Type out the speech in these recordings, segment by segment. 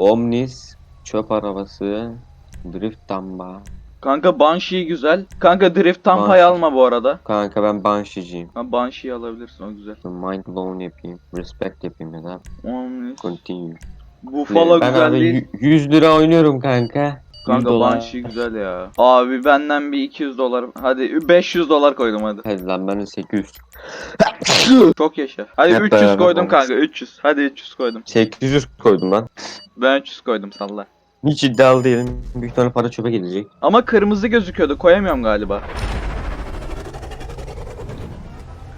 Omnis, çöp arabası, drift tamba. Kanka Banshee güzel. Kanka Drift tam pay Banshee. alma bu arada. Kanka ben Banshee'ciyim. Ha Banshee'yi alabilirsin o güzel. Mind blown yapayım. Respect yapayım ya da Omnis. continue. Buffalo ben güzel abi değil. yü- 100 lira oynuyorum kanka. 100 Kanka dolar. Banshee güzel ya. Abi benden bir 200 dolar. Hadi 500 dolar koydum hadi. Hadi lan benim 800. Çok yaşa. Hadi Hep 300 beraber koydum olmuş. kanka 300. Hadi 300 koydum. 800 koydum lan. Ben 300 koydum salla. Hiç iddialı değilim. Büyük ihtimalle para çöpe gidecek. Ama kırmızı gözüküyordu koyamıyorum galiba.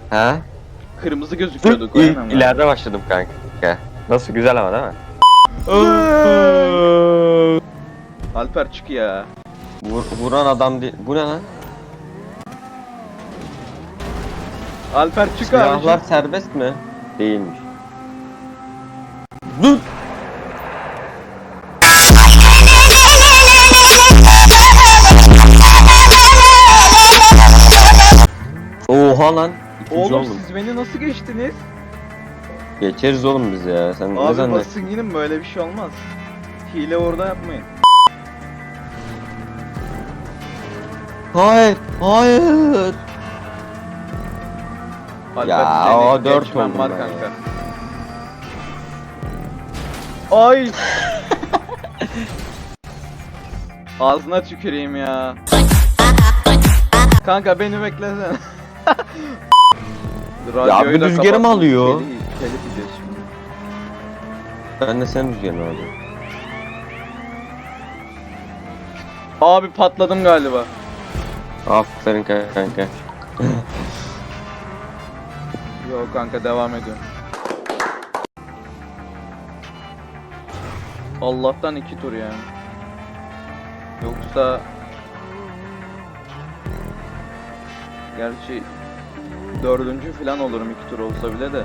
Ha? Kırmızı gözüküyordu koyamıyorum galiba. İleride başladım kanka. Nasıl güzel ama değil mi? Alper çık ya. Vur, vuran adam değil. Bu ne lan? Alper çık Silahlar abi. serbest mi? Değilmiş. Dur. Oha lan. İkinci Oğlum oldum. siz beni nasıl geçtiniz? Geçeriz oğlum biz ya. Sen ne Abi zannettin? basın yine böyle bir şey olmaz. Hile orada yapmayın. Hayır. Hayır. Ya, o dört geçmem oldum var kanka. Ay. Ağzına tüküreyim ya. Kanka beni beklesene. Radyoyu bu da rüzgarı mı kapattım, alıyor? Telif, telif yiyeceğiz şimdi. Ben de sen rüzgarını aldım. Abi patladım galiba. Aferin kanka. Yok kanka devam ediyorum. Allah'tan iki tur yani. Yoksa Gerçi dördüncü falan olurum iki tur olsa bile de.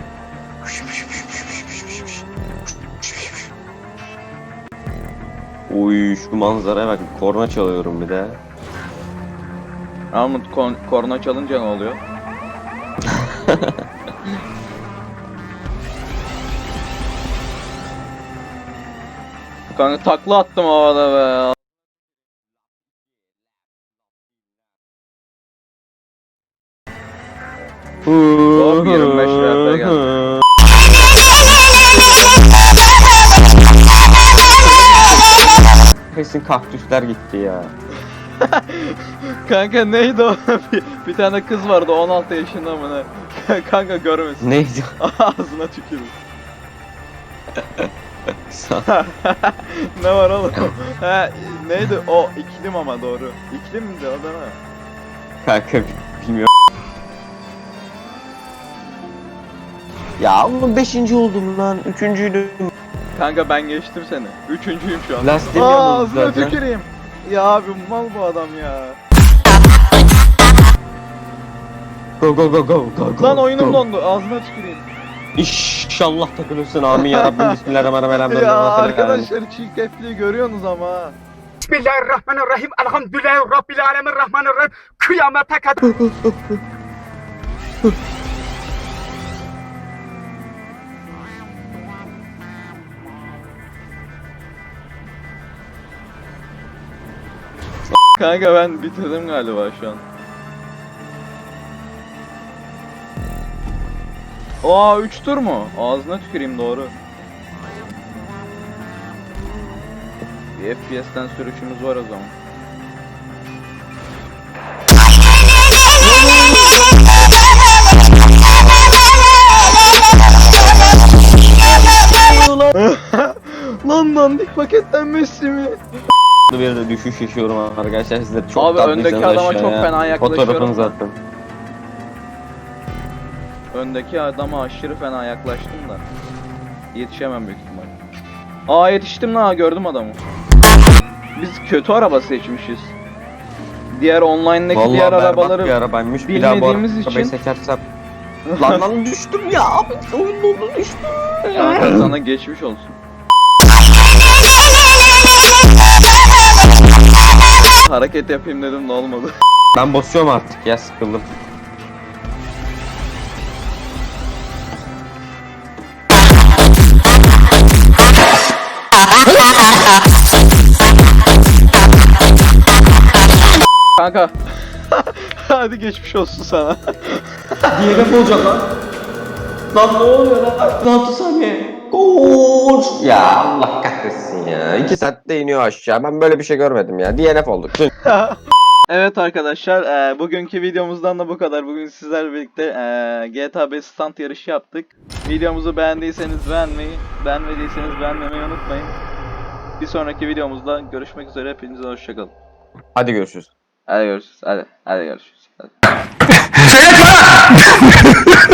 Uy şu manzaraya bak. Korna çalıyorum bir de. Kon- korna çalınca ne oluyor? Kanka takla attım havada be. Hop, 25 RP geldi. Kesin kaktüsler gitti ya. Kanka neydi o? bir, bir tane kız vardı 16 yaşında mı ne? Kanka görmesin. Neydi? Ağzına tükürür. Ne var oğlum? He, neydi o? İklim ama doğru. İklim miydi o değil mi? Kanka bilmiyorum. Ya oğlum 5. oldum lan. 3.'üydüm. Kanka ben geçtim seni. Üçüncüyüm şu an. Lastiğim Aa, yanmadı ağzına zaten. tüküreyim. Ya abi mal bu adam ya. Go go go go go go. Lan oyunum go. dondu. Ağzına tüküreyim. İnşallah takılırsın amin ya Rabbim bismillahirrahmanirrahim. ya arkadaşlar çiğ köfteyi görüyorsunuz ama. ha. Bismillahirrahmanirrahim. Elhamdülillahi Rabbil alemin rahmanirrahim. Kıyamete kadar. Kanka ben bitirdim galiba şu an. Aa 3 tur mu? Ağzına tüküreyim doğru. Bir FPS'ten sürüşümüz var o zaman. Lan dandik paketlenmiş mi? Bir de düşüş yaşıyorum arkadaşlar siz de çok Abi öndeki adama çok aşağıya fena yaklaşıyorum Fotoğrafınızı attım. Öndeki adama aşırı fena yaklaştım da. Yetişemem büyük ihtimal. Aa yetiştim la gördüm adamı. Biz kötü araba seçmişiz. Diğer online'daki Vallahi diğer arabaları bir arabaymış. Bir bilmediğimiz arabayı için- seçersem. lan lan düştüm ya abi oyun oldu düştüm. Kanka sana geçmiş olsun. hareket yapayım dedim de olmadı. Ben basıyorum artık ya sıkıldım. Kanka. Hadi geçmiş olsun sana. Diğeri olacak lan. Lan ne oluyor lan? Lan tutsam ya. Gol. Ya Allah kahretsin ya. 2 saatte iniyor aşağı. Ben böyle bir şey görmedim ya. DNF olduk. Evet arkadaşlar, eee, bugünkü videomuzdan da bu kadar. Bugün sizlerle birlikte eee, GTA 5 stand yarışı yaptık. Videomuzu beğendiyseniz beğenmeyi, beğenmediyseniz beğenmemeyi unutmayın. Bir sonraki videomuzda görüşmek üzere. Hepinize hoşçakalın. Hadi görüşürüz. Hadi görüşürüz. Hadi, hadi görüşürüz. Hadi.